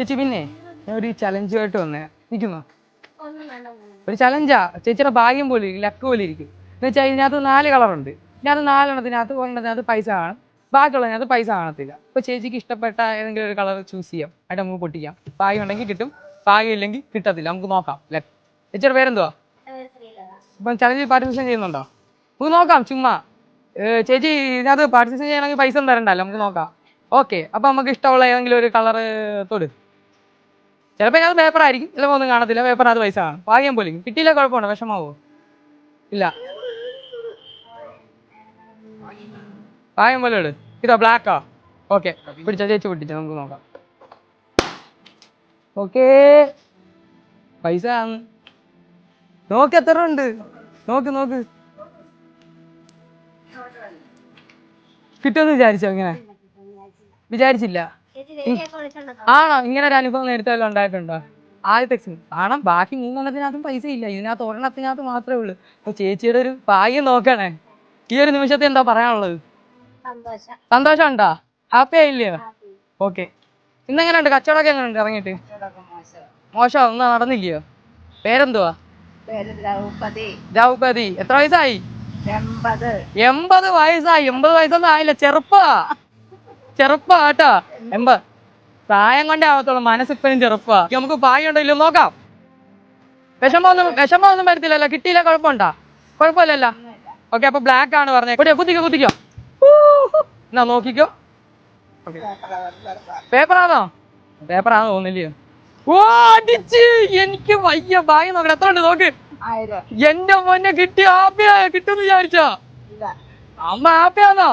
ചേച്ചി പിന്നെ ഞാൻ ഒരു ചലഞ്ചുമായിട്ട് വന്നേ. നിൽക്കുന്നോ? ഒരു ചലഞ്ചാ ചേച്ചിയുടെ ഭാഗ്യം പോലെ ഇരിക്കും ലക്ക് പോലെ ഇരിക്കും. എന്ന് വെച്ചാൽ ഇതിനകത്ത് നാല് കളറുണ്ട് ഇതിനകത്ത് നാലെണ്ണത്തിനകത്ത് ഒരെണ്ണത്തിനകത്ത് പൈസ കാണും. ബാക്കിയുള്ളതിനകത്ത് പൈസ കാണത്തില്ല. അപ്പോൾ ചേച്ചിക്ക് ഇഷ്ടപ്പെട്ട ഏതെങ്കിലും ഒരു കളർ ചൂസ് ചെയ്യാം. അതിന്റെ നമുക്ക് പൊട്ടിക്കാം. ഭാഗ്യം ഉണ്ടെങ്കിൽ കിട്ടും. ഭാഗ്യം ഇല്ലെങ്കിൽ കിട്ടത്തില്ല. നമുക്ക് നോക്കാം ലക്ക് ചേച്ചിയുടെ പേരെന്തുവാ? ഇപ്പം ചലഞ്ചിൽ പാർട്ടിസിപ്പേഷൻ ചെയ്യുന്നുണ്ടോ? നമുക്ക് നോക്കാം ചുമ്മാ. ചേച്ചി ഇതിനകത്ത് പാർട്ടിസിപ്പേഷൻ ചെയ്യണമെങ്കിൽ പൈസ ഒന്നും തരണ്ടല്ലോ. നമുക്ക് നോക്കാം. ഓക്കെ അപ്പം നമുക്ക് ഇഷ്ടമുള്ള ഏതെങ്കിലും ഒരു കളർ തൊട്. ചിലപ്പോൾ അത് പേപ്പർ ആയിരിക്കും. ചിലപ്പോൾ ഒന്നും കാണത്തില്ല. പേപ്പറിനകത്ത് പൈസ കാണും. ഭാഗ്യം പോലും. കിട്ടിയില്ല കുഴപ്പമുണ്ടോ? വിഷമാവോ ഇല്ല. ഭാഗ്യം പോലെ ഇട്. ഇതോ ബ്ലാക്കാ ഓക്കെ പിടിച്ച ചേച്ചി പിടിച്ച. നമുക്ക് നോക്കാം. ഓക്കേ പൈസ നോക്ക് എത്ര ഉണ്ട്. നോക്ക് നോക്ക്. കിട്ടുമെന്ന് വിചാരിച്ചോ ഇങ്ങനെ? വിചാരിച്ചില്ല. ആണോ? ഇങ്ങനെ ഒരു അനുഭവം നേരത്തെ വല്ലതും ഉണ്ടായിട്ടുണ്ടോ? ആദ്യത്തെ ആണോ കാരണം ബാക്കി മൂന്നെണ്ണത്തിനകത്തും പൈസ ഇല്ല ഇതിനകത്ത് ഒരെണ്ണത്തിനകത്ത് മാത്രമേ ഉള്ളൂ. അപ്പൊ ചേച്ചിയുടെ ഒരു ഭാഗ്യം നോക്കണേ. ഈ ഒരു നിമിഷത്തെ എന്താ പറയാനുള്ളത്? സന്തോഷം. ഉണ്ടോ ഹാപ്പി ആയില്ലയോ ഓക്കെ ഇന്നെങ്ങനെയുണ്ട്? കച്ചവടമൊക്കെ എങ്ങനെയുണ്ട്? ഇറങ്ങിയിട്ട്? മോശം. ഒന്നും നടന്നില്ലയോ? പേരെന്തുവാ? പേര് ദ്രൗപതി എത്ര വയസ്സായി? എൺപത്. എൺപത് വയസ്സായി. എൺപത് വയസ്സൊന്നും ആയില്ല. ചെറുപ്പാ ചെറുപ്പാ എമ്പ പ്രായം കൊണ്ടേ ആവത്തുള്ളൂ. മനസ്സിപ്പനും ചെറുപ്പാ. നമുക്ക് പായ ഉണ്ടല്ലോ നോക്കാം. വിഷമൊന്നും വിഷമൊന്നും വരത്തില്ലല്ലോ. കിട്ടിയില്ല കുഴപ്പമുണ്ടാ? കുഴപ്പമില്ലല്ലോ. ഓക്കെ അപ്പൊ ബ്ലാക്ക് ആണ് പറഞ്ഞത് കുട്ടിയോ കുത്തിക്കോ കുത്തിക്കോ. എന്നാ നോക്കിക്കോ. പേപ്പറാണോ? പേപ്പറാണോ തോന്നില്ലയോ ഓ അടിച്ച്. എനിക്ക് വയ്യ. ഭാഗ്യം നോക്കണം എത്ര ഉണ്ട് നോക്ക്. എന്റെ മോനെ കിട്ടി ഹാപ്പിയാ കിട്ടുമെന്ന് വിചാരിച്ചോ? അമ്മ ഹാപ്പിയാന്നോ?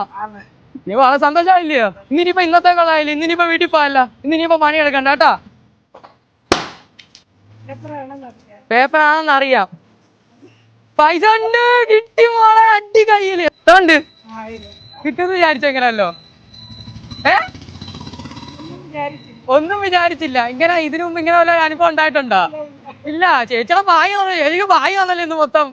നീ വളരെ സന്തോഷമായില്ലയോ ഇന്നിനിപ്പോ ഇന്നത്തെ കൊള്ളായില്ല ഇന്നിനിപ്പോ വീട്ടിൽ പോയല്ല ഇന്നിനിപ്പോ പണി എടുക്കണ്ട കേട്ടാ. പേപ്പർ ആണെന്ന് അറിയാം. പൈസ ഉണ്ട് കിട്ടി മോളെ അടി കയ്യിൽ. എത്ര ഉണ്ട്. ആയിരം കിട്ടുമെന്ന് വിചാരിച്ചോ ഇങ്ങനല്ലോ? ഏ? ഒന്നും വിചാരിച്ചില്ല. ഇങ്ങനെ ഇതിനു മുമ്പ് ഇങ്ങനെ വല്ല അനുഭവം ഉണ്ടായിട്ടുണ്ടോ? ഇല്ല ചേച്ചിയുടെ ഭാഗ്യ എനിക്ക് ഭാഗ്യം വന്നല്ലോ ഇന്ന് മൊത്തം.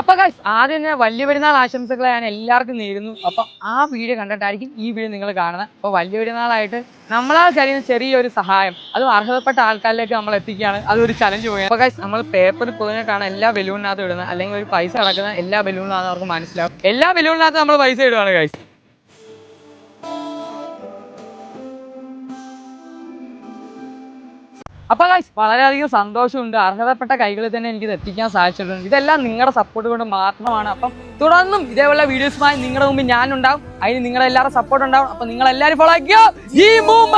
അപ്പൊ guys, ആദ്യം തന്നെ വലിയ പെരുന്നാൾ ആശംസകൾ ഞാൻ എല്ലാവർക്കും നേരുന്നു. അപ്പൊ ആ വീഡിയോ കണ്ടിട്ടായിരിക്കും ഈ വീഡിയോ നിങ്ങൾ കാണുന്നത് അപ്പൊ വലിയ പെരുന്നാളായിട്ട് നമ്മളാൽ കഴിയുന്ന ചെറിയൊരു സഹായം അത് അർഹതപ്പെട്ട ആൾക്കാരിലേക്ക് നമ്മൾ എത്തിക്കുകയാണ്. അതൊരു ചലഞ്ച് പോയത് അപ്പൊ ഗൈസ് നമ്മൾ പേപ്പറിൽ പൊതിഞ്ഞിട്ടാണ് എല്ലാ ബലൂണിനകത്തും ഇടുന്നത് അല്ലെങ്കിൽ ഒരു പൈസ അടക്കുന്ന എല്ലാ ബലൂണിനകത്തും അവർക്ക് മനസ്സിലാവും. എല്ലാ ബലൂണിനകത്തും നമ്മൾ പൈസ ഇടുവാണ് ഗൈസ് അപ്പൊ ഗൈസ് വളരെയധികം സന്തോഷമുണ്ട്. അർഹതപ്പെട്ട കൈകളിൽ തന്നെ എനിക്ക് ഇത് എത്തിക്കാൻ സാധിച്ചിട്ടുണ്ട്. ഇതെല്ലാം നിങ്ങളുടെ സപ്പോർട്ട് കൊണ്ട് മാത്രമാണ്. അപ്പം തുടർന്നും ഇതേപോലെ വീഡിയോസുമായി നിങ്ങളുടെ മുമ്പിൽ ഞാനുണ്ടാവും. അതിന് നിങ്ങളുടെ എല്ലാവരും സപ്പോർട്ട് ഉണ്ടാവും. അപ്പൊ നിങ്ങൾ എല്ലാവരും ഫോളോ ആക്കിയോ ഈ മൂമ്മ